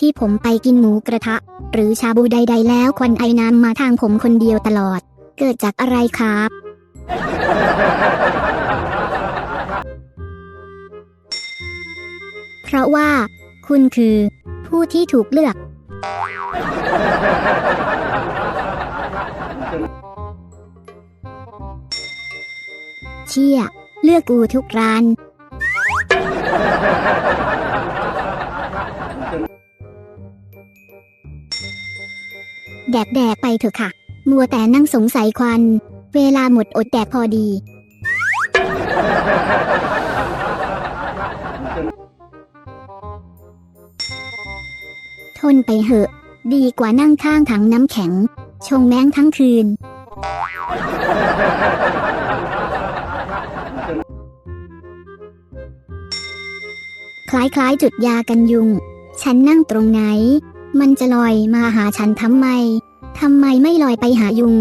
ที่ผมไปกินหมูกระทะ หรือชาบูใด ๆ แล้วควันไอน้ำมาทางผมคนเดียวตลอด เกิดจากอะไรครับ เพราะว่า คุณคือ ผู้ที่ถูกเลือก เชี่ย เลือกกูทุกร้าน แดกแดกไปเถอะค่ะ มัวแต่นั่งสงสัยควัน เวลาหมดอดแดกพอดี ทนไปเหอะ ดีกว่านั่งข้างถังน้ำแข็ง ชงแม้งทั้งคืน คล้ายๆจุดยากันยุง ฉันนั่งตรงไหน มันจะลอยมาหาฉันทำไม ทำไมไม่ลอยไปหายุง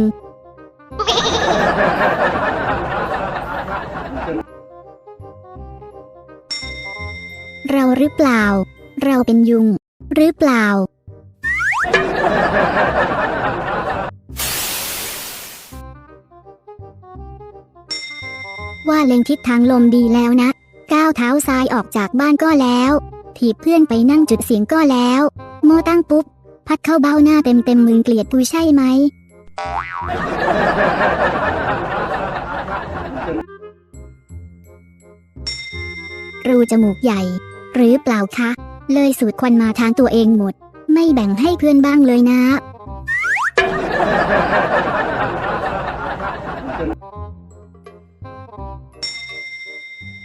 เราหรือเปล่า เราเป็นยุง หรือเปล่า ว่าเล็งทิศทางลมดีแล้วนะ ก้าวเท้าซ้ายออกจากบ้านก็แล้ว ถีบเพื่อนไปนั่งจุดเสียงก็แล้ว โมตั้งปุ๊บ พัดเข้าเบ้าหน้าเต็มเต็มมึงเกลียดกูใช่ไหม รูจมูกใหญ่ หรือเปล่าคะ เลยสูดควันมาทางตัวเองหมด ไม่แบ่งให้เพื่อนบ้างเลยนะ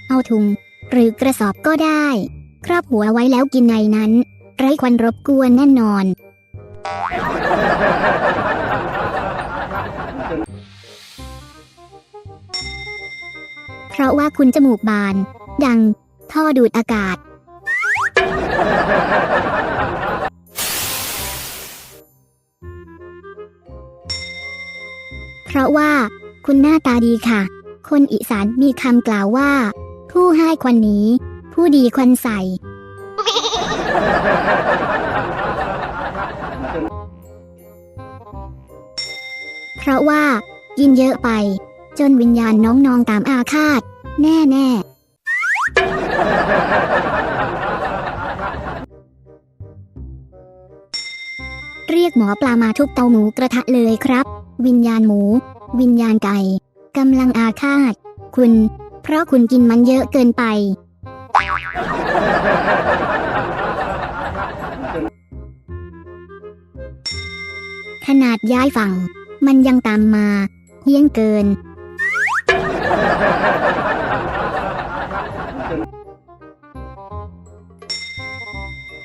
เอาถุง หรือกระสอบก็ได้ ครอบหัวไว้แล้วกินในนั้น ไร้ควันรบกวนแน่นอน เพราะว่าคุณจมูกบาน ดัง ท่อดูดอากาศ เพราะว่า คุณหน้าตาดีค่ะ คนอีสานมีคำกล่าวว่า ผู้ให้ควันหนี้ ผู้ดีควันใส่ เพราะว่า กินเยอะไป จนวิญญาณน้องๆตามอาฆาต แน่แน่เรียกหมอปลามาทุบเตาหมูกระทะเลยครับ วิญญาณหมู วิญญาณไก่กำลังอาฆาต คุณ เพราะคุณกินมันเยอะเกินไป ขนาดย้ายฝั่ง มันยังตามมาเฮี้ยงเกิน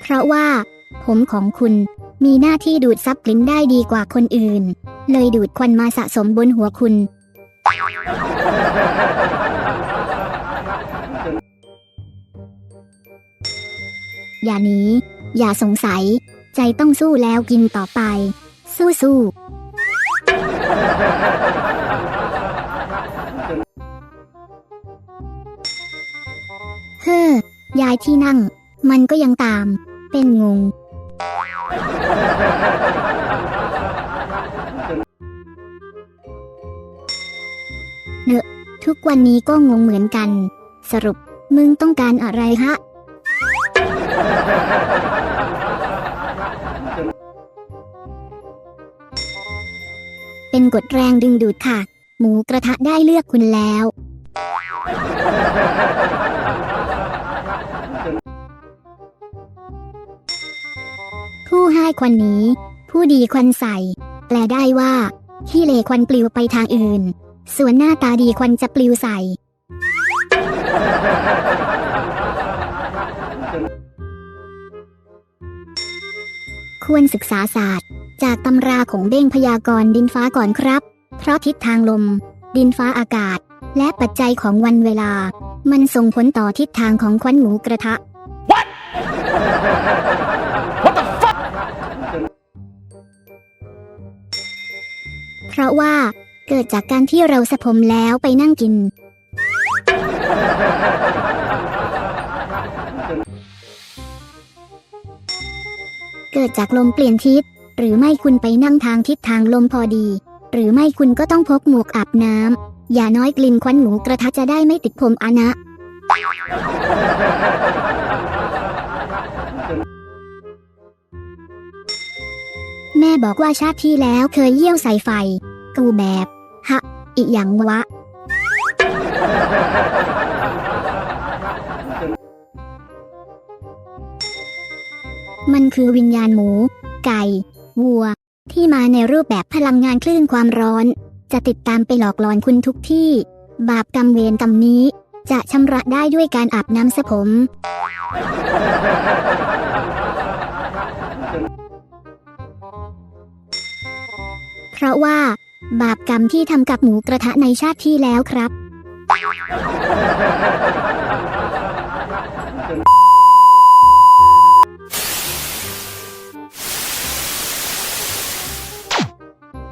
เพราะว่า ผมของคุณมีหน้าที่ดูดซับกลิ่นได้ดีกว่าคนอื่น เลยดูดควันมาสะสมบนหัวคุณ อย่าหนีอย่าสงสัย ใจต้องสู้แล้วกินต่อไป สู้สู้เฮ้อยายที่นั่ง มันก็ยังตาม เป็นงง เนอะทุกวันนี้ก็งงเหมือนกัน สรุปมึงต้องการอะไรฮะ เป็นกฎแรงดึงดูดค่ะ หมูกระทะได้เลือกคุณแล้ว ผู้ให้ควันหนี้ ผู้ดีควันใส่แปลได้ว่าขี้เลควันปลิวไปทางอื่น ส่วนหน้าตาดีควันจะปลิวใส่ ควรศึกษาศาสตร์ จากตำราของเบ้งพยากรณ์ดินฟ้าก่อนครับ เพราะทิศทางลม ดินฟ้าอากาศ และปัจจัยของวันเวลา มันส่งผลต่อทิศทางของควันหมูกระทะเพราะว่าเกิดจากการที่เราสะผมแล้วไปนั่งกิน กิดจากลมเปลี่ยนทิศ หรือไม่คุณไปนั่งทางทิศทางลมพอดี หรือไม่คุณก็ต้องพกหมวกอาบน้ำ อย่าน้อยกลิ่นควันหมูกระทะจะได้ไม่ติดผมอนะ แม่บอกว่าชาติที่แล้วเคยเยี่ยวใส่ไฟ กูแบบ ฮะ อีหยังวะ มันคือวิญญาณหมู ไก่ วัว ที่มาในรูปแบบพลังงานคลื่นความร้อน จะติดตามไปหลอกหลอนคุณทุกที่ บาปกรรมเวรกรรมนี้ จะชำระได้ด้วยการอาบน้ำสะผม เพราะว่า บาปกรรมที่ทำกับหมูกระทะในชาติที่แล้วครับ